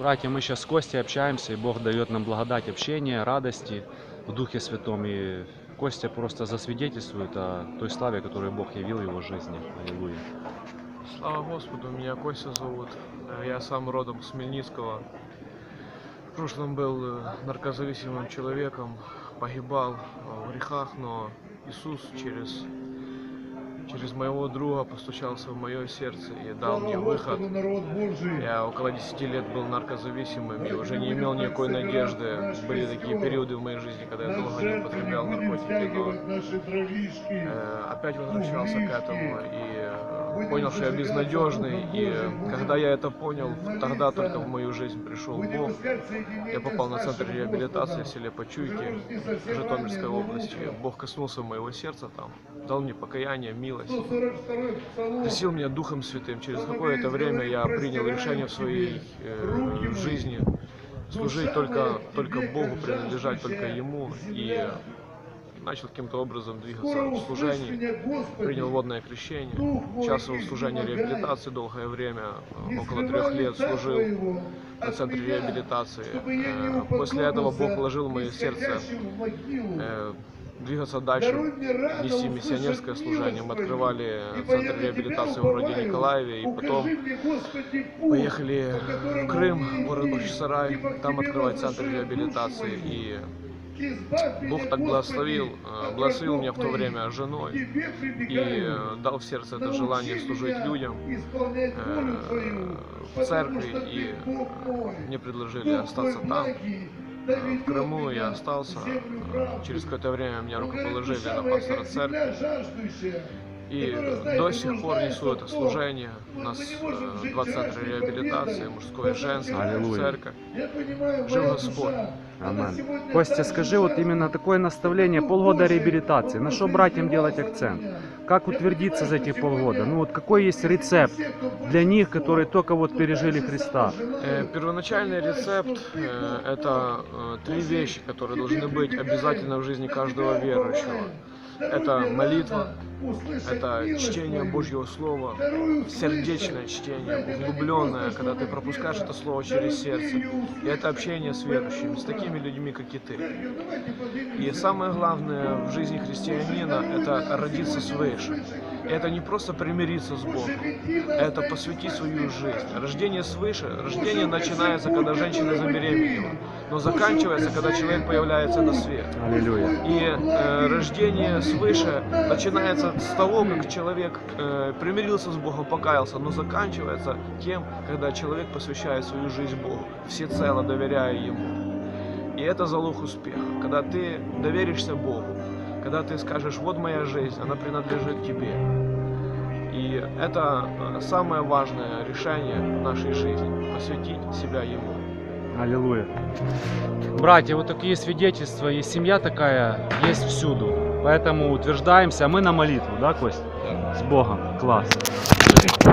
Братья, мы сейчас с Костей общаемся, и Бог дает нам благодать общения, радости в Духе Святом. И Костя просто засвидетельствует о той славе, которую Бог явил в его жизни. Аллилуйя. Слава Господу, меня Костя зовут. Я сам родом с Хмельницкого. В прошлом был э, наркозависимым человеком, погибал э, в грехах, но Иисус через, через моего друга постучался в мое сердце и дал мне выход. Я около 10 лет был наркозависимым и уже не имел никакой надежды. Были такие периоды в моей жизни, когда я долго не употреблял наркотики, но э, опять возвращался к этому и э, понял, что я безнадежный. И когда я это понял, тогда только в мою жизнь пришел Бог. Я попал на центр реабилитации в селе Почуйки, в Житомирской области. Бог коснулся моего сердца там, дал мне покаяние, милость, крестил меня Духом Святым. Через какое-то время я принял решение в своей э, жизни служить только, только Богу, принадлежать только Ему. И начал каким-то образом двигаться в служении, принял водное крещение, участвовал в служении реабилитации долгое время, э, около трех лет служил на центре реабилитации. Э, После этого Бог положил в мое сердце э, двигаться дальше, нести миссионерское служение. Мы открывали центр реабилитации в городе Николаеве, и потом поехали в Крым, город Бахчисарай, там открывать центр реабилитации. И Бог так благословил, э, благословил меня в то время женой и э, дал в сердце это желание служить людям э, в церкви, и мне предложили остаться там. В Крыму я остался. Через какое-то время меня рукоположили на пастора церкви. И до сих пор несу это служение. У нас два центра реабилитации, мужское и женское, церковь. Жив Господь. Амин. Костя, скажи вот именно такое наставление, полгода реабилитации. На что братьям делать акцент? Как утвердиться за эти полгода? Ну вот какой есть рецепт для них, которые только вот пережили Христа? Э, Первоначальный рецепт э, это э, три вещи, которые должны быть обязательно в жизни каждого верующего. Это молитва, это чтение Божьего Слова, сердечное чтение, углубленное, когда ты пропускаешь это Слово через сердце. И это общение с верующими, с такими людьми, как и ты. И самое главное в жизни христианина – это родиться свыше. Это не просто примириться с Богом, это посвятить свою жизнь. Рождение свыше, рождение начинается, когда женщина забеременела, но заканчивается, когда человек появляется на свет. Аллилуйя. И э, рождение свыше начинается с того, как человек э, примирился с Богом, покаялся, но заканчивается тем, когда человек посвящает свою жизнь Богу, всецело доверяя Ему. И это залог успеха. Когда ты доверишься Богу, когда ты скажешь, вот моя жизнь, она принадлежит тебе. И это э, самое важное решение в нашей жизни – посвятить себя Ему. Аллилуйя. Братья, вот такие свидетельства, и семья такая есть всюду. Поэтому утверждаемся, а мы на молитву, да, Кость? С Богом. Класс.